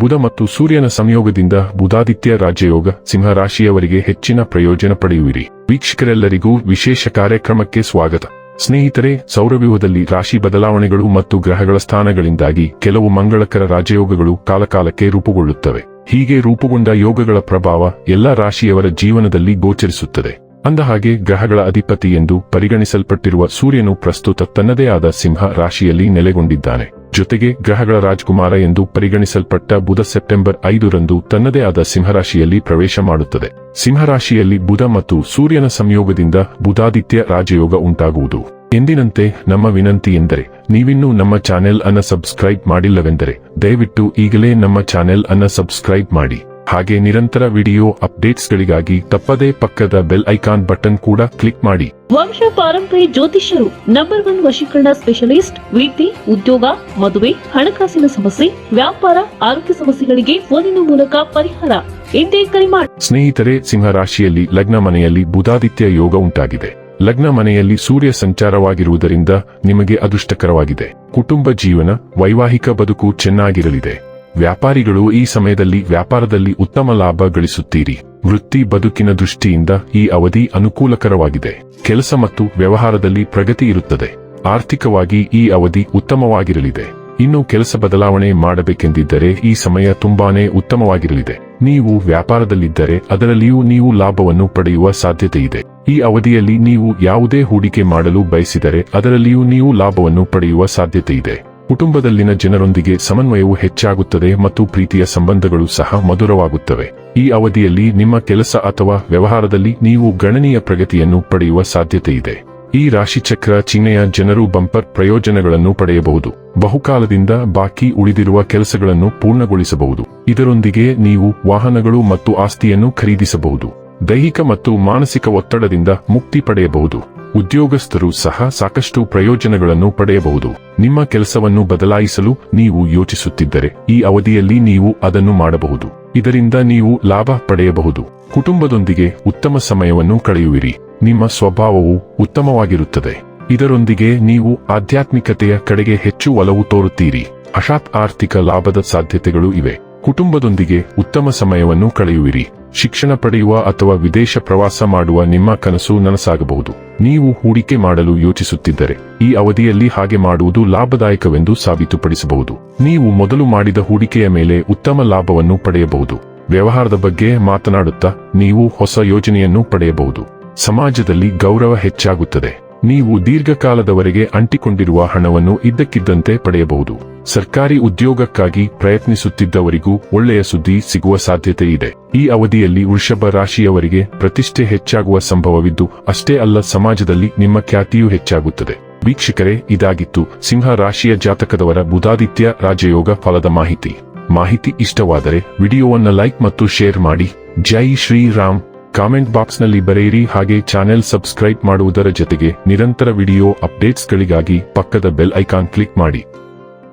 ಬುಧ ಮತ್ತು ಸೂರ್ಯನ ಸಂಯೋಗದಿಂದ ಬುಧಾದಿತ್ಯ ರಾಜಯೋಗ ಸಿಂಹ ರಾಶಿಯವರಿಗೆ ಹೆಚ್ಚಿನ ಪ್ರಯೋಜನ ಪಡೆಯುವಿರಿ. ವೀಕ್ಷಕರೆಲ್ಲರಿಗೂ ವಿಶೇಷ ಕಾರ್ಯಕ್ರಮಕ್ಕೆ ಸ್ವಾಗತ. ಸ್ನೇಹಿತರೆ, ಸೌರವ್ಯೂಹದಲ್ಲಿ ರಾಶಿ ಬದಲಾವಣೆಗಳು ಮತ್ತು ಗ್ರಹಗಳ ಸ್ಥಾನಗಳಿಂದಾಗಿ ಕೆಲವು ಮಂಗಳಕರ ರಾಜಯೋಗಗಳು ಕಾಲಕಾಲಕ್ಕೆ ರೂಪುಗೊಳ್ಳುತ್ತವೆ. ಹೀಗೆ ರೂಪುಗೊಂಡ ಯೋಗಗಳ ಪ್ರಭಾವ ಎಲ್ಲ ರಾಶಿಯವರ ಜೀವನದಲ್ಲಿ ಗೋಚರಿಸುತ್ತದೆ. ಅಂದಹಾಗೆ ಗ್ರಹಗಳ ಅಧಿಪತಿ ಎಂದು ಪರಿಗಣಿಸಲ್ಪಟ್ಟಿರುವ ಸೂರ್ಯನು ಪ್ರಸ್ತುತ ತನ್ನದೇ ಆದ ಸಿಂಹ ರಾಶಿಯಲ್ಲಿ ನೆಲೆಗೊಂಡಿದ್ದಾನೆ. ಜೊತೆಗೆ ಗ್ರಹಗಳ ರಾಜಕುಮಾರ ಎಂದು ಪರಿಗಣಿಸಲ್ಪಟ್ಟ ಬುಧ ಸೆಪ್ಟೆಂಬರ್ ಐದರಂದು ತನ್ನದೇ ಆದ ಸಿಂಹರಾಶಿಯಲ್ಲಿ ಪ್ರವೇಶ ಮಾಡುತ್ತದೆ. ಸಿಂಹರಾಶಿಯಲ್ಲಿ ಬುಧ ಮತ್ತು ಸೂರ್ಯನ ಸಂಯೋಗದಿಂದ ಬುಧಾದಿತ್ಯ ರಾಜಯೋಗ ಉಂಟಾಗುವುದು. ಎಂದಿನಂತೆ ನಮ್ಮ ವಿನಂತಿ ಎಂದರೆ, ನೀವಿನ್ನೂ ನಮ್ಮ ಚಾನೆಲ್ ಅನ್ನ ಸಬ್ಸ್ಕ್ರೈಬ್ ಮಾಡಿಲ್ಲವೆಂದರೆ, ದಯವಿಟ್ಟು ಈಗಲೇ ನಮ್ಮ ಚಾನೆಲ್ ಅನ್ನ ಸಬ್ಸ್ಕ್ರೈಬ್ ಮಾಡಿ. ಹಾಗೆ ನಿರಂತರ ವಿಡಿಯೋ ಅಪ್ಡೇಟ್ಸ್ಗಳಿಗಾಗಿ ತಪ್ಪದೇ ಪಕ್ಕದ ಬೆಲ್ ಐಕಾನ್ ಬಟನ್ ಕೂಡ ಕ್ಲಿಕ್ ಮಾಡಿ. ವಂಶ ಪಾರಂಪರಿ ಜ್ಯೋತಿಷ್ಯರು ನಂಬರ್ ಒನ್ ವಶೀಕರಣ ಸ್ಪೆಷಲಿಸ್ಟ್ ವಿದ್ಯೆ ಉದ್ಯೋಗ ಮದುವೆ ಹಣಕಾಸಿನ ಸಮಸ್ಯೆ ವ್ಯಾಪಾರ ಆರೋಗ್ಯ ಸಮಸ್ಯೆಗಳಿಗೆ ಫೋನಿನ ಮೂಲಕ ಪರಿಹಾರ. ಎಂದೇ ಕರೆ ಮಾಡಿ ಸ್ನೇಹಿತರೆ ಸಿಂಹ ರಾಶಿಯಲ್ಲಿ ಲಗ್ನ ಮನೆಯಲ್ಲಿ ಬುಧಾದಿತ್ಯ ಯೋಗ ಉಂಟಾಗಿದೆ. ಲಗ್ನ ಮನೆಯಲ್ಲಿ ಸೂರ್ಯ ಸಂಚಾರವಾಗಿರುವುದರಿಂದ ನಿಮಗೆ ಅದೃಷ್ಟಕರವಾಗಿದೆ. ಕುಟುಂಬ ಜೀವನ ವೈವಾಹಿಕ ಬದುಕು ಚೆನ್ನಾಗಿರಲಿದೆ. ವ್ಯಾಪಾರಿಗಳು ಈ ಸಮಯದಲ್ಲಿ ವ್ಯಾಪಾರದಲ್ಲಿ ಉತ್ತಮ ಲಾಭ ಗಳಿಸುತ್ತೀರಿ. ವೃತ್ತಿ ಬದುಕಿನ ದೃಷ್ಟಿಯಿಂದ ಈ ಅವಧಿ ಅನುಕೂಲಕರವಾಗಿದೆ. ಕೆಲಸ ಮತ್ತು ವ್ಯವಹಾರದಲ್ಲಿ ಪ್ರಗತಿ ಇರುತ್ತದೆ. ಆರ್ಥಿಕವಾಗಿ ಈ ಅವಧಿ ಉತ್ತಮವಾಗಿರಲಿದೆ. ಇನ್ನು ಕೆಲಸ ಬದಲಾವಣೆ ಮಾಡಬೇಕೆಂದಿದ್ದರೆ ಈ ಸಮಯ ತುಂಬಾನೇ ಉತ್ತಮವಾಗಿರಲಿದೆ. ನೀವು ವ್ಯಾಪಾರದಲ್ಲಿದ್ದರೆ ಅದರಲ್ಲಿಯೂ ನೀವು ಲಾಭವನ್ನು ಪಡೆಯುವ ಸಾಧ್ಯತೆ ಇದೆ ಈ ಅವಧಿಯಲ್ಲಿ ನೀವು ಯಾವುದೇ ಹೂಡಿಕೆ ಮಾಡಲು ಬಯಸಿದರೆ ಅದರಲ್ಲಿಯೂ ನೀವು ಲಾಭವನ್ನು ಪಡೆಯುವ ಸಾಧ್ಯತೆ ಇದೆ ಕುಟುಂಬದಲ್ಲಿನ ಜನರೊಂದಿಗೆ ಸಮನ್ವಯವು ಹೆಚ್ಚಾಗುತ್ತದೆ ಮತ್ತು ಪ್ರೀತಿಯ ಸಂಬಂಧಗಳು ಸಹ ಮಧುರವಾಗುತ್ತವೆ. ಈ ಅವಧಿಯಲ್ಲಿ ನಿಮ್ಮ ಕೆಲಸ ಅಥವಾ ವ್ಯವಹಾರದಲ್ಲಿ ನೀವು ಗಣನೀಯ ಪ್ರಗತಿಯನ್ನು ಪಡೆಯುವ ಸಾಧ್ಯತೆ ಇದೆ ಈ ರಾಶಿಚಕ್ರ ಚಿಹ್ನೆಯ ಜನರು ಬಂಪರ್ ಪ್ರಯೋಜನಗಳನ್ನು ಪಡೆಯಬಹುದು. ಬಹುಕಾಲದಿಂದ ಬಾಕಿ ಉಳಿದಿರುವ ಕೆಲಸಗಳನ್ನು ಪೂರ್ಣಗೊಳಿಸಬಹುದು. ಇದರೊಂದಿಗೆ ನೀವು ವಾಹನಗಳು ಮತ್ತು ಆಸ್ತಿಯನ್ನು ಖರೀದಿಸಬಹುದು. ದೈಹಿಕ ಮತ್ತು ಮಾನಸಿಕ ಒತ್ತಡದಿಂದ ಮುಕ್ತಿ ಪಡೆಯಬಹುದು. ಉದ್ಯೋಗಸ್ಥರು ಸಹ ಸಾಕಷ್ಟು ಪ್ರಯೋಜನಗಳನ್ನು ಪಡೆಯಬಹುದು. ನಿಮ್ಮ ಕೆಲಸವನ್ನು ಬದಲಾಯಿಸಲು ನೀವು ಯೋಚಿಸುತ್ತಿದ್ದರೆ ಈ ಅವಧಿಯಲ್ಲಿ ನೀವು ಅದನ್ನು ಮಾಡಬಹುದು. ಇದರಿಂದ ನೀವು ಲಾಭ ಪಡೆಯಬಹುದು. ಕುಟುಂಬದೊಂದಿಗೆ ಉತ್ತಮ ಸಮಯವನ್ನು ಕಳೆಯುವಿರಿ. ನಿಮ್ಮ ಸ್ವಭಾವವು ಉತ್ತಮವಾಗಿರುತ್ತದೆ. ಇದರೊಂದಿಗೆ ನೀವು ಆಧ್ಯಾತ್ಮಿಕತೆಯ ಕಡೆಗೆ ಹೆಚ್ಚು ಒಲವು ತೋರುತ್ತೀರಿ. ಅಶಾತ್ ಆರ್ಥಿಕ ಲಾಭದ ಸಾಧ್ಯತೆಗಳು ಇವೆ. ಕುಟುಂಬದೊಂದಿಗೆ ಉತ್ತಮ ಸಮಯವನ್ನು ಕಳೆಯುವಿರಿ. ಶಿಕ್ಷಣ ಪಡೆಯುವ ಅಥವಾ ವಿದೇಶ ಪ್ರವಾಸ ಮಾಡುವ ನಿಮ್ಮ ಕನಸು ನನಸಾಗಬಹುದು. ನೀವು ಹೂಡಿಕೆ ಮಾಡಲು ಯೋಚಿಸುತ್ತಿದ್ದರೆ, ಈ ಅವಧಿಯಲ್ಲಿ ಹಾಗೆ ಮಾಡುವುದು ಲಾಭದಾಯಕವೆಂದು ಸಾಬೀತುಪಡಿಸಬಹುದು. ನೀವು ಮೊದಲು ಮಾಡಿದ ಹೂಡಿಕೆಯ ಮೇಲೆ ಉತ್ತಮ ಲಾಭವನ್ನು ಪಡೆಯಬಹುದು. ವ್ಯವಹಾರದ ಬಗ್ಗೆ ಮಾತನಾಡುತ್ತಾ ನೀವು ಹೊಸ ಯೋಜನೆಯನ್ನು ಪಡೆಯಬಹುದು. ಸಮಾಜದಲ್ಲಿ ಗೌರವ ಹೆಚ್ಚಾಗುತ್ತದೆ. ನೀವು ದೀರ್ಘಕಾಲದವರೆಗೆ ಅಂಟಿಕೊಂಡಿರುವ ಹಣವನ್ನು ಇದ್ದಕ್ಕಿದ್ದಂತೆ ಪಡೆಯಬಹುದು. ಸರ್ಕಾರಿ ಉದ್ಯೋಗಕ್ಕಾಗಿ ಪ್ರಯತ್ನಿಸುತ್ತಿದ್ದವರಿಗೂ ಒಳ್ಳೆಯ ಸುದ್ದಿ ಸಿಗುವ ಸಾಧ್ಯತೆ ಇದೆ ಈ ಅವಧಿಯಲ್ಲಿ ವೃಷಭ ರಾಶಿಯವರಿಗೆ ಪ್ರತಿಷ್ಠೆ ಹೆಚ್ಚಾಗುವ ಸಂಭವವಿದ್ದು, ಅಷ್ಟೇ ಅಲ್ಲ ಸಮಾಜದಲ್ಲಿ ನಿಮ್ಮ ಖ್ಯಾತಿಯೂ ಹೆಚ್ಚಾಗುತ್ತದೆ. ವೀಕ್ಷಕರೇ, ಇದಾಗಿತ್ತು ಸಿಂಹ ರಾಶಿಯ ಜಾತಕದವರ ಬುಧಾದಿತ್ಯ ರಾಜಯೋಗ ಫಲದ ಮಾಹಿತಿ. ಮಾಹಿತಿ ಇಷ್ಟವಾದರೆ ವಿಡಿಯೋವನ್ನು ಲೈಕ್ ಮತ್ತು ಶೇರ್ ಮಾಡಿ. ಜೈ ಶ್ರೀರಾಮ್. ಕಾಮೆಂಟ್ ಬಾಕ್ಸ್ನಲ್ಲಿ ಬರೆಯಿರಿ. ಹಾಗೆ ಚಾನೆಲ್ ಸಬ್ಸ್ಕ್ರೈಬ್ ಮಾಡುವುದರ ಜೊತೆಗೆ ನಿರಂತರ ವಿಡಿಯೋ ಅಪ್ಡೇಟ್ಸ್ಗಳಿಗಾಗಿ ಪಕ್ಕದ ಬೆಲ್ ಐಕಾನ್ ಕ್ಲಿಕ್ ಮಾಡಿ.